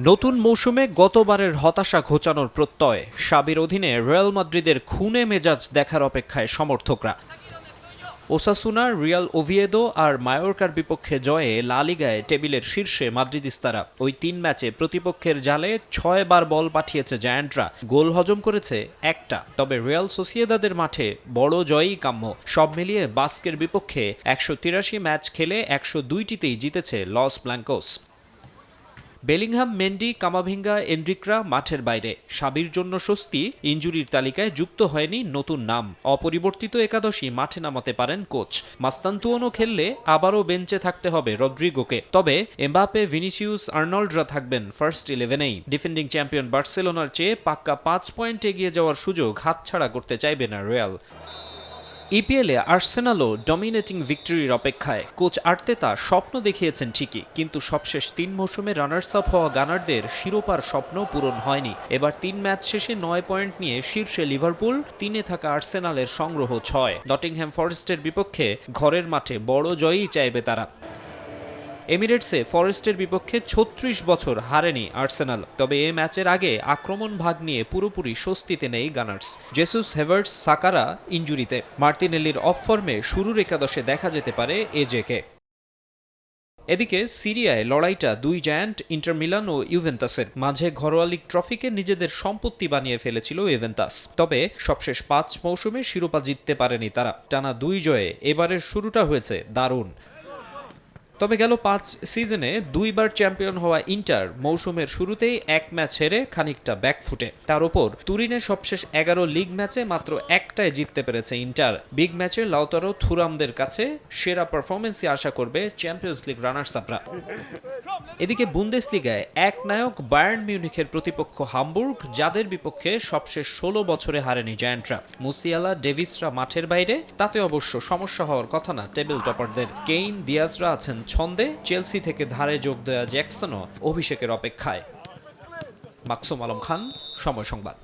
নতুন মৌসুমে গতবারের হতাশা ঘোচানোর প্রত্যয়। সাবির অধীনে রিয়াল মাদ্রিদের খুনে মেজাজ দেখার অপেক্ষায় সমর্থকরা। ওসাসুনা, রিয়াল ওভিয়েদো আর মায়োরকার বিপক্ষে জয়ে লা লিগায় টেবিলের শীর্ষে মাদ্রিদিস্তারা ওই তিন ম্যাচে প্রতিপক্ষের জালে ছয় বার বল পাঠিয়েছে জায়ান্টরা। গোল হজম করেছে একটা। তবে রিয়াল সোসিয়েদাদের মাঠে বড় জয়ই কাম্য। সব মিলিয়ে বাস্কের বিপক্ষে একশো তিরাশি ম্যাচ খেলে একশো দুইটিতেই জিতেছে Los Blancos. Bellingham, Mendy, Camavinga এন্ড্রিকরা মাঠের বাইরে। সাবির জন্য স্বস্তি, ইঞ্জুরির তালিকায় যুক্ত হয়নি নতুন নাম। অপরিবর্তিত একাদশী মাঠে নামাতে পারেন কোচ। মাস্তান্তুয়নও খেললে আবারও বেঞ্চে থাকতে হবে রদ্রিগোকে। তবে এমবাপে ভিনিসিউস, আর্নল্ডরা থাকবেন ফার্স্ট ইলেভেনেই। ডিফেন্ডিং চ্যাম্পিয়ন বার্সেলোনার চেয়ে পাক্কা পাঁচ পয়েন্ট এগিয়ে যাওয়ার সুযোগ হাতছাড়া করতে চাইবে না রিয়াল ইপিএলে আর্সেনালও ডমিনেটিং ভিক্টরির অপেক্ষায়। কোচ আর্তেতা স্বপ্ন দেখিয়েছেন ঠিকই, কিন্তু সবশেষ তিন মৌসুমে রানার্স আপ হওয়া গানারদের শিরোপার স্বপ্ন পূরণ হয়নি। এবার তিন ম্যাচ শেষে নয় পয়েন্ট নিয়ে শীর্ষে লিভারপুল, তিনে থাকা আর্সেনালের সংগ্রহ ছয়। নটিংহ্যাম ফরেস্টের বিপক্ষে ঘরের মাঠে বড় জয়ই চাইবে তারা। এমিরেটসে ফরেস্টের বিপক্ষে ছত্রিশ বছর হারেনি আর্সেনাল। তবে এ ম্যাচের আগে আক্রমণ ভাগ নিয়ে পুরোপুরি স্বস্তিতে নেই গানার্স। জেসুস হেভার্টস সাকারা ইঞ্জুরিতে। মার্টিনেলির অফ ফর্মে শুরুর একাদশে দেখা যেতে পারে এজেকে এদিকে সিরিয়ায় লড়াইটা দুই জায়ান্ট, ইন্টার মিলান ও ইউভেন্তাসের মাঝে ঘরোয়া লিগ ট্রফিকে নিজেদের সম্পত্তি বানিয়ে ফেলেছিল ইউভেন্টাস। তবে সবশেষ পাঁচ মৌসুমে শিরোপা জিততে পারেনি তারা। টানা দুই জয়ে এবারের শুরুটা হয়েছে দারুণ। তবে গেল পাঁচ সিজনে দুইবার চ্যাম্পিয়ন হওয়া ইন্টার মৌসুমের শুরুতেই এক ম্যাচ হেরে খানিকটা ব্যাকফুটে তার উপর তুরিনের সবশেষ এগারো লিগ ম্যাচে মাত্র একটায় জিততে পেরেছে ইন্টার। বিগ ম্যাচে লাউতারো থুরামদের কাছে সেরা পারফরমেন্সই আশা করবে চ্যাম্পিয়ন্স লিগ রানার্স আপরা এদিকে বুন্দেস লিগায় এক নায়ক বায়ার্ন মিউনিখের প্রতিপক্ষ হামবুর্গ, যাদের বিপক্ষে সবশেষ ষোলো বছরে হারেনি জায়ান্টরা মুসিয়ালা, ডেভিসরা মাঠের বাইরে, তাতে অবশ্য সমস্যা হওয়ার কথা না টেবিল টপারদের। কেইন, দিয়াজরা আছেন ছন্দে চেলসি থেকে ধারে যোগ দেওয়া জ্যাকসনও অভিষেকের অপেক্ষায়। মাকসুম আলম খান সময় সংবাদ।